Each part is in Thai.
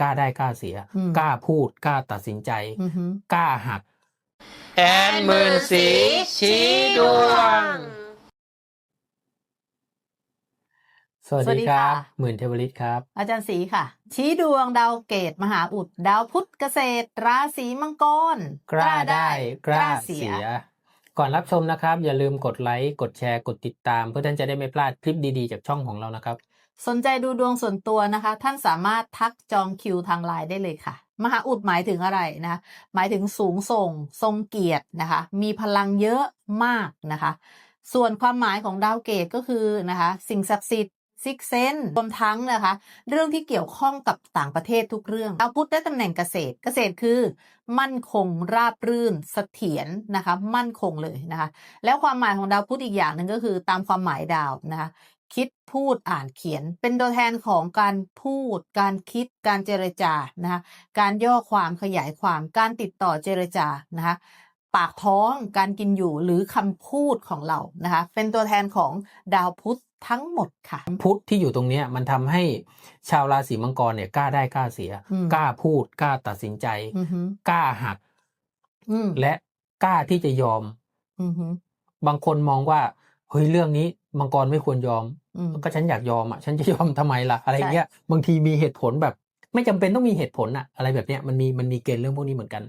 กล้าได้กล้าเสียอืมกล้าพูดกล้าตัดสินใจอือหือกล้าหัก แอนหมื่นสีชี้ดวง สวัสสวัสดีดีครับ ค่ะ หมื่นเทวริตครับ อาจารย์ศรีค่ะ ชี้ดวงดาวเกตมหาอุด ดาวพุธเกษตร ราศีมังกรกล้าได้กล้าเสีย ก่อนรับชมนะครับ อย่าลืมกดไลค์ กดแชร์ กดติดตาม เพื่อท่านจะได้ไม่พลาดคลิปดีๆ จากช่องของเรานะครับ สนใจดูดวงส่วนตัวนะคะ ท่านสามารถทักจองคิวทางไลน์ได้เลยค่ะ มหาอุดหมายถึงอะไรนะ หมายถึงสูงส่ง ทรงเกียรตินะคะ มีพลังเยอะมากนะคะ ส่วนความหมายของดาวเกตก็คือนะคะ สิ่งศักดิ์สิทธิ์ซิกเซนรวมทั้งนะคะ เรื่องที่เกี่ยวข้องกับต่างประเทศทุกเรื่องดาวพุธได้ตำแหน่งเกษตร เกษตรคือ มั่นคงราบรื่นเสถียรนะคะ มั่นคงเลยนะคะ แล้วความหมายของดาวพุธอีกอย่างหนึ่งก็คือตามความหมายดาวนะคะ คิดพูดอ่านเขียน เป็นตัวแทนของการพูด การคิด การเจรจานะคะการย่อความขยายความ การติดต่อเจรจานะคะปากท้องการกินอยู่หรือคำพูดของเรานะคะเป็นตัวแทนของดาวพุธทั้งหมดค่ะ พุธที่อยู่ตรงเนี้ยมันทำให้ชาวราศีมังกรเนี่ยกล้าได้กล้าเสียอืมกล้าพูดกล้าตัดสินใจอือหือกล้าหักอืมและกล้าที่จะยอมอือหือบางคนมองว่าเฮ้ยเรื่องนี้ มังกรไม่ควรยอมอืมก็ฉันอยากยอมอะ ฉันจะยอมทำไมล่ะ อะไรเงี้ย บางทีมีเหตุผลแบบ ไม่จำเป็นต้องมีเหตุผลอะอะไรแบบเนี้ย มันมีมันมีเกณฑ์เรื่องพวกนี้เหมือนกัน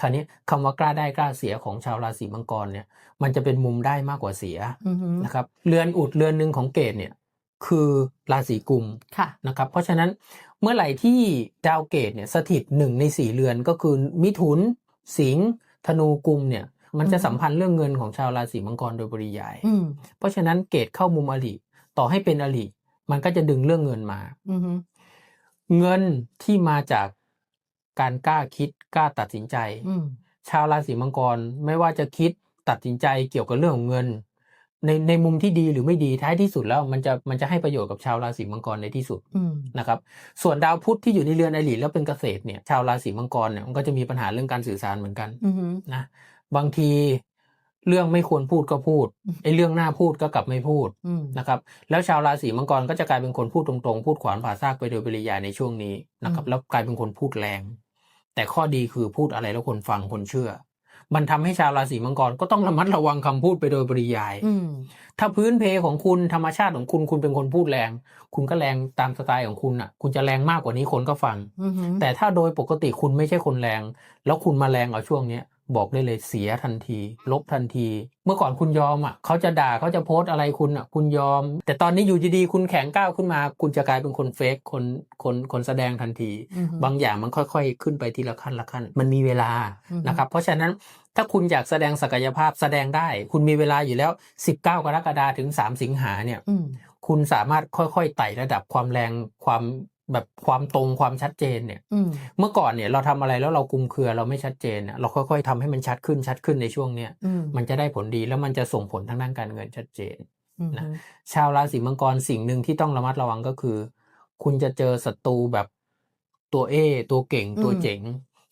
คราวนี้คำว่ากล้าได้กล้าเสียของชาวราศีมังกรเนี่ย มันจะเป็นมุมได้มากกว่าเสียอือหือนะครับ เรือนอุดเรือนหนึ่งของเกตเนี่ย คือราศีกุมค่ะนะครับ เพราะฉะนั้นเมื่อไหร่ที่ดาวเกตเนี่ยสถิตหนึ่งในสี่เรือนก็คือมิถุน สิงห์ธนูกุมเนี่ย มันจะอือฮึสัมพันธ์เรื่องเงินของชาวราศีมังกรโดยปริยายอืมเพราะฉะนั้นเกตเข้ามุมอริต่อให้เป็นอริมันก็จะดึงเรื่องเงินมาอือหือเงินที่มาจากการกล้าคิดกล้าตัดสินใจอืมชาวราศีมังกรไม่ว่าจะคิดตัดสินใจเกี่ยวกับเรื่องของเงิน ในในมุมที่ดีหรือไม่ดีท้ายที่สุดแล้วมันจะมันจะให้ประโยชน์กับชาวราศีมังกรในที่สุดอืมนะครับ ส่วนดาวพุธที่อยู่ในเรือนอริแล้วเป็นเกษตรเนี่ย ชาวราศีมังกรเนี่ยมันก็จะมีปัญหาเรื่องการสื่อสารเหมือนกันอือหือนะ บางทีเรื่องไม่ควรพูดก็พูดอืมไอ้เรื่องน่าพูดก็กลับไม่พูดอืมนะครับ แล้วชาวราศีมังกรก็จะกลายเป็นคนพูดตรงๆ พูดขวานผ่าซากไปโดยปริยายในช่วงนี้นะครับอืมแล้วกลายเป็นคนพูดแรง แต่ข้อดีคือพูดอะไรแล้วคนฟังคนเชื่อ มันทำให้ชาวราศีมังกรก็ต้องระมัดระวังคำพูดไปโดยปริยายอืมถ้าพื้นเพของคุณธรรมชาติของคุณคุณเป็นคนพูดแรง คุณก็แรงตามสไตล์ของคุณอะ คุณจะแรงมากกว่านี้คนก็ฟังอือหือแต่ถ้าโดยปกติคุณไม่ใช่คนแรง แล้วคุณมาแรงเอาช่วงเนี้ย บอกได้เลยเสียทันที ลบทันที เมื่อก่อนคุณยอมอะเขาจะด่าเขาจะโพสต์อะไรคุณอะคุณยอม แต่ตอนนี้อยู่ดีๆคุณแข็งก้าวขึ้นมา คุณจะกลายเป็นคนเฟกคนคนคนแสดงทันทีอือหือบางอย่างมันค่อยๆ ขึ้นไปทีละขั้นละขั้น มันมีเวลาอือฮึนะครับ เพราะฉะนั้นถ้าคุณอยากแสดงศักยภาพแสดงได้ คุณมีเวลาอยู่แล้ว 19 กรกฎาคมถึง 3 สิงหาเนี่ยอืมคุณสามารถค่อยๆไต่ระดับความแรงความ แบบความตรงความชัดเจนเนี่ยอืมเมื่อก่อนเนี่ยเราทำอะไรแล้วเรากุมเครือเราไม่ชัดเจนเนี่ยเราค่อยๆทำให้มันชัดขึ้นชัดขึ้นในช่วงเนี้ยอืมมันจะได้ผลดีแล้วมันจะส่งผลทางด้านการเงินชัดเจนอืมนะชาวราศีมังกรสิ่งหนึ่งที่ต้องระมัดระวังก็คือ คุณจะเจอศัตรูแบบตัวเอตัวเก่งตัวเจ๋ง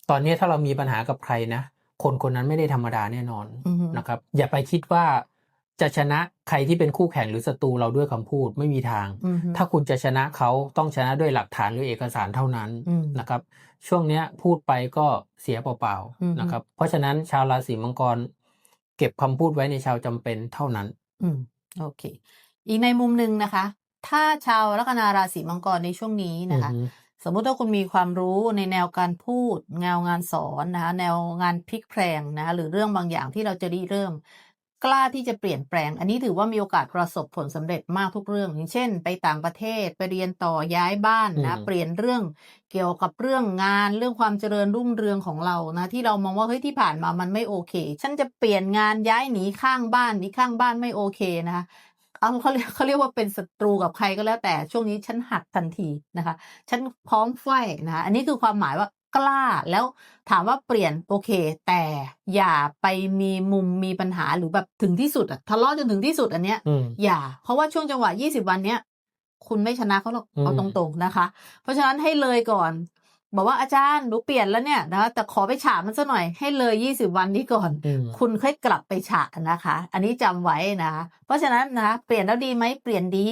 ตอนนี้ถ้าเรามีปัญหากับใครนะคนคนนั้นไม่ได้ธรรมดาแน่นอนอืมนะครับ อย่าไปคิดว่า จะชนะใครที่เป็นคู่แข่งหรือศัตรูเราด้วยคำพูดไม่มีทางอืมถ้าคุณจะชนะเขาต้องชนะด้วยหลักฐานหรือเอกสารเท่านั้นอืมนะครับ ช่วงเนี้ยพูดไปก็เสียเปล่าอืมๆนะครับ เพราะฉะนั้นชาวราศีมังกร เก็บคำพูดไว้ในชาวจำเป็นเท่านั้นอืมโอเค อีกในมุมหนึ่งนะคะ ถ้าชาวลัคนาราศีมังกรในช่วงนี้นะคะอือฮึสมมุติว่าคุณมีความรู้ในแนวการพูดแนวงานสอนนะคะแนวงานพลิกแพลงนะคะหรือเรื่องบางอย่างที่เราจะริเริ่ม กล้าที่จะเปลี่ยนแปลง อันนี้ถือว่ามีโอกาสประสบผลสำเร็จมากทุกเรื่อง อย่างเช่น ไปต่างประเทศไปเรียนต่อย้ายบ้านนะอืมเปลี่ยนเรื่องเกี่ยวกับเรื่องงานเรื่องความเจริญรุ่งเรืองของเรานะ ที่เรามองว่าเฮ้ยที่ผ่านมามันไม่โอเค ฉันจะเปลี่ยนงานย้ายหนีข้างบ้านหนีข้างบ้านไม่โอเคนะคะเอาเขาเรียกเขาเรียกว่าเป็นศัตรูกับใครก็แล้วแต่ช่วงนี้ฉันหักทันทีนะคะ ฉันพร้อมไฟนะคะอันนี้คือความหมายว่า กล้าแล้วถามว่าเปลี่ยนโอเค แต่อย่าไปมีมุมมีปัญหาหรือแบบถึงที่สุดอะทะเลาะจนถึงที่สุดอันเนี้ยอืมอย่า เพราะว่าช่วงจังหวะ20วันเนี้ยคุณไม่ชนะเขาหรอกอืมเอาตรงๆนะคะ เพราะฉะนั้นให้เลยก่อน บอกว่าอาจารย์หนูเปลี่ยนแล้วเนี่ยนะคะแต่ขอไปฉาบมันซะหน่อยให้เลย20วันนี้ก่อนอืมคุณค่อยกลับไปฉะนะคะ อันนี้จำไว้นะคะเพราะฉะนั้นนะคะเปลี่ยนแล้วดีไหมเปลี่ยนดี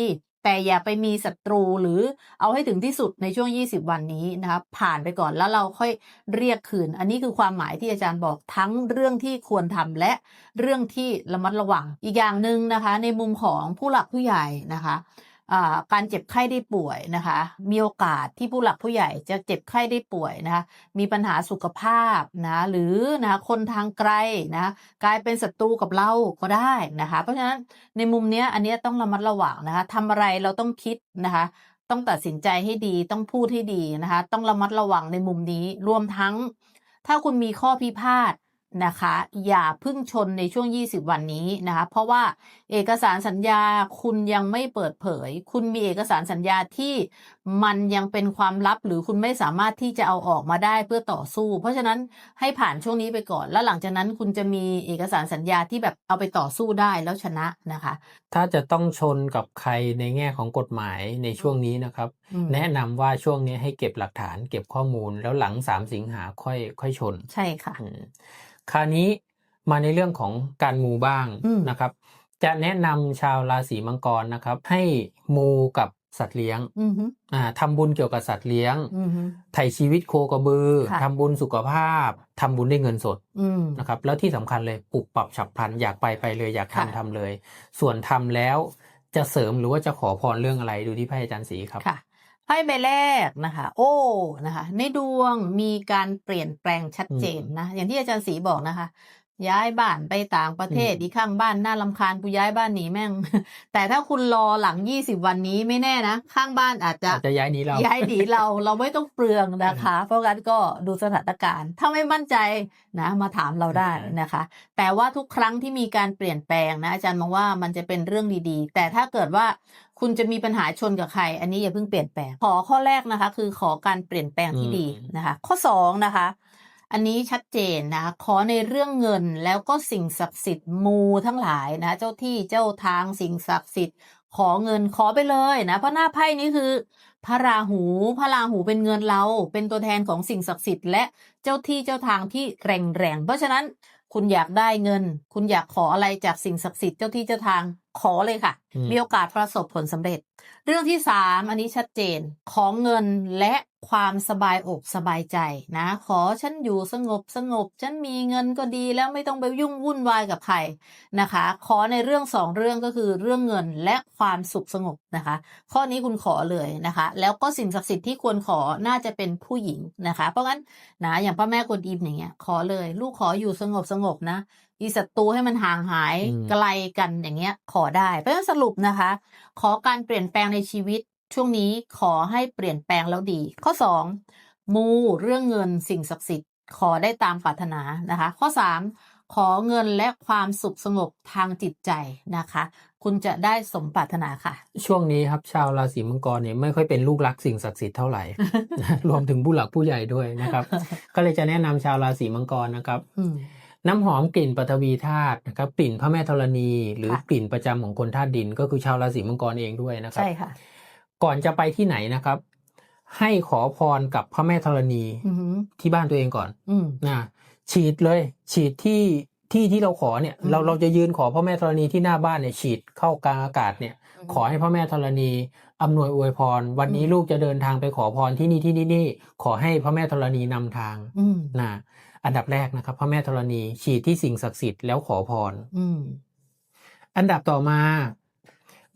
แต่อย่าไปมีศัตรูหรือเอาให้ถึงที่สุดในช่วง 20 วันนี้นะคะผ่านไปก่อนแล้วเราค่อยเรียกคืน อันนี้คือความหมายที่อาจารย์บอกทั้งเรื่องที่ควรทำและเรื่องที่ระมัดระวัง อีกอย่างหนึ่งนะคะ ในมุมของผู้หลักผู้ใหญ่นะคะ การเจ็บไข้ได้ป่วยนะคะ มีโอกาสที่ผู้หลักผู้ใหญ่จะเจ็บไข้ได้ป่วยนะคะ มีปัญหาสุขภาพนะหรือนะคนทางไกลนะกลายเป็นศัตรูกับเราก็ได้นะคะ เพราะฉะนั้นในมุมเนี้ยอันนี้ต้องระมัดระวังนะคะทำอะไรเราต้องคิดนะคะ ต้องตัดสินใจให้ดีต้องพูดให้ดีนะคะ ต้องระมัดระวังในมุมนี้รวมทั้ง ถ้าคุณมีข้อพิพาท นะคะ อย่าพึ่งชนในช่วง 20 วันนี้นะคะ เพราะว่าเอกสารสัญญาคุณยังไม่เปิดเผย คุณมีเอกสารสัญญาที่ มันยังเป็นความลับหรือคุณไม่สามารถที่จะเอาออกมาได้เพื่อต่อสู้ เพราะฉะนั้นให้ผ่านช่วงนี้ไปก่อน แล้วหลังจากนั้นคุณจะมีเอกสารสัญญาที่แบบเอาไปต่อสู้ได้แล้วชนะนะคะ ถ้าจะต้องชนกับใครในแง่ของกฎหมายในช่วงนี้นะครับอืมแนะนำว่าช่วงนี้ให้เก็บหลักฐาน เก็บข้อมูลแล้วหลังสามสิงหาค่อยค่อยชน ใช่ค่ะอืมคราวนี้มาในเรื่องของการมูบ้างอืมนะครับ จะแนะนำชาวราศีมังกรนะครับ ให้มูกับ สัตว์เลี้ยงอือฮึอ่าทำบุญเกี่ยวกับสัตว์เลี้ยงอือฮึไถ่ชีวิตโคกระบือค่ะทำบุญสุขภาพทำบุญได้วยเงินสดอืมนะครับ แล้วที่สำคัญเลยปรับปรับฉับพลันอยากไปไปเลยอยากค่ะทำทำเลย ส่วนทำแล้วจะเสริมหรือว่าจะขอพรเรื่องอะไรดูที่พระอาจารย์ศรีครับค่ะไพ่ใบแรกนะคะ โอ้นะคะ ในดวงมีการเปลี่ยนแปลงชัดเจนนะ อย่างที่อาจารย์ศรีบอกนะคะ ย้ายบ้านไปต่างประเทศอืมอีกข้างบ้านน่าลำคาญกูย้ายบ้านหนีแม่ง แต่ถ้าคุณรอหลังยี่สิบวันนี้ไม่แน่นะ ข้างบ้านอาจจะอาจจะย้ายหนี้เรา ย้ายหนีเราเราไม่ต้องเปลืองนะคะ เพราะงั้นก็ดูสถานการณ์ ถ้าไม่มั่นใจนะมาถามเราได้นะคะ แต่ว่าทุกครั้งที่มีการเปลี่ยนแปลงนะอาจารย์มองว่ามันจะเป็นเรื่องดีๆ แต่ถ้าเกิดว่าคุณจะมีปัญหาชนกับใคร อันนี้อย่าเพิ่งเปลี่ยนแปลง ขอข้อแรกนะคะ คือขอการเปลี่ยนแปลงที่อืมดีนะคะ ข้อสองนะคะ อันนี้ชัดเจนนะ ขอในเรื่องเงินแล้วก็สิ่งศักดิ์สิทธิ์มูทั้งหลายนะ เจ้าที่เจ้าทางสิ่งศักดิ์สิทธิ์ ขอเงินขอไปเลยนะ เพราะหน้าไพ่นี้คือ พระราหู พระราหูเป็นเงินเรา เป็นตัวแทนของสิ่งศักดิ์สิทธิ์และเจ้าที่เจ้าทางที่แรงแรงเพราะฉะนั้นคุณอยากได้เงิน คุณอยากขออะไรจากสิ่งศักดิ์สิทธิ์เจ้าที่เจ้าทาง ขอเลยค่ะอืมมีโอกาสประสบผลสำเร็จ เรื่องที่สามอันนี้ชัดเจน ของเงินและความสบายอกสบายใจนะ ขอฉันอยู่สงบสงบ ฉันมีเงินก็ดีแล้วไม่ต้องไปยุ่งวุ่นวายกับใครนะคะ ขอในเรื่องสองเรื่องก็คือเรื่องเงินและความสุขสงบนะคะ ข้อนี้คุณขอเลยนะคะ แล้วก็สิ่งศักดิ์สิทธิ์ที่ควรขอน่าจะเป็นผู้หญิงนะคะ เพราะงั้นนะอย่างพระแม่กวนอิมอย่างเงี้ยขอเลย ลูกขออยู่สงบสงบนะอีศัตรูให้มันห่างหายอืมไกลกันอย่างเงี้ย ขอได้เพราะฉะนั้นสรุปนะคะ ขอการเปลี่ยนแปลงในชีวิต ช่วงนี้ขอให้เปลี่ยนแปลงแล้วดี ข้อสองมูเรื่องเงินสิ่งศักดิ์สิทธิ์ ขอได้ตามปรารถนานะคะ ข้อสามขอเงินและความสุขสงบทางจิตใจนะคะ คุณจะได้สมปรารถนาค่ะ ช่วงนี้ครับชาวราศีมังกรเนี่ยไม่ค่อยเป็นลูกรักสิ่งศักดิ์สิทธิ์เท่าไหร่ รวมถึงผู้หลักผู้ใหญ่ด้วยนะครับ ก็เลยจะแนะนำชาวราศีมังกรนะครับอืม น้ำหอมกลิ่นปฐวีธาตุนะครับกลิ่นพระแม่ธรณี หรือค่ะกลิ่นประจำของคนธาตุดิน ก็คือชาวราศีมังกรเองด้วยนะครับ ใช่ค่ะ ก่อนจะไปที่ไหนนะครับ ให้ขอพรกับพระแม่ธรณีอือหือที่บ้านตัวเองก่อนอืมนะฉีดเลย ฉีดที่ที่ที่เราขอเนี่ยอืมเราเราจะยืนขอพระแม่ธรณีที่หน้าบ้านเนี่ยฉีดเข้ากลางอากาศเนี่ย ขอให้พระแม่ธรณีอำนวยอวยพร วันนี้อืมลูกจะเดินทางไปขอพรที่นี่ที่นี่นี่ขอให้พระแม่ธรณีนำทางอืมนะ อันดับแรกนะครับพระแม่ธรณีฉีดที่สิ่งศักดิ์สิทธิ์แล้วขอพรอืมอันดับต่อมา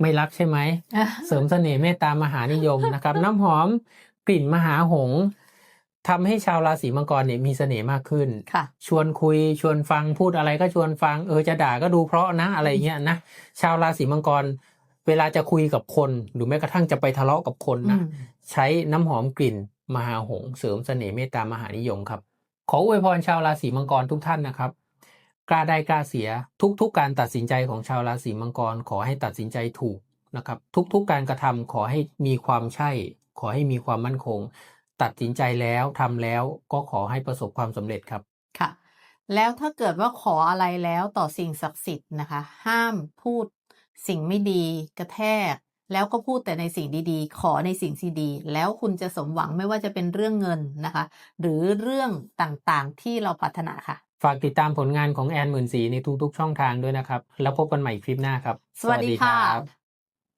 ไม่รักใช่ไหมอะเสริมเสน่ห์เมตตามหานิยมนะครับ น้ำหอมกลิ่นมหาหงส์ทำให้ชาวราศีมังกรเนี่ยมีเสน่ห์มากขึ้นค่ะชวนคุยชวนฟังพูดอะไรก็ชวนฟัง เออจะด่าก็ดูเพราะนะอะไรเงี้ยนะ ชาวราศีมังกร เวลาจะคุยกับคนหรือแม้กระทั่งจะไปทะเลาะกับคนอืนะมใช้น้ำหอมกลิ่นมหาหงส์เสริมเสน่ห์เมตตามหานิยมครับ ขออวยพรชาวราศีมังกรทุกท่านนะครับ กล้าได้กล้าเสียทุกๆ การตัดสินใจของชาวราศีมังกร ขอให้ตัดสินใจถูกนะครับ ทุกๆ การกระทำขอให้มีความใช่ ขอให้มีความมั่นคง ตัดสินใจแล้วทำแล้วก็ขอให้ประสบความสำเร็จครับค่ะ แล้วถ้าเกิดว่าขออะไรแล้วต่อสิ่งศักดิ์สิทธิ์นะคะ ห้ามพูดสิ่งไม่ดีกระแทก แล้วก็พูดแต่ในสิ่งดีๆ ขอในสิ่งที่ดี แล้วคุณจะสมหวังไม่ว่าจะเป็นเรื่องเงินนะคะ หรือเรื่องต่างๆที่เราปรารถนาค่ะ ฝากติดตามผลงานของแอนหมื่นสีในทุกๆช่องทางด้วยนะครับ แล้วพบกันใหม่คลิปหน้าครับ สวัสดีค่ะ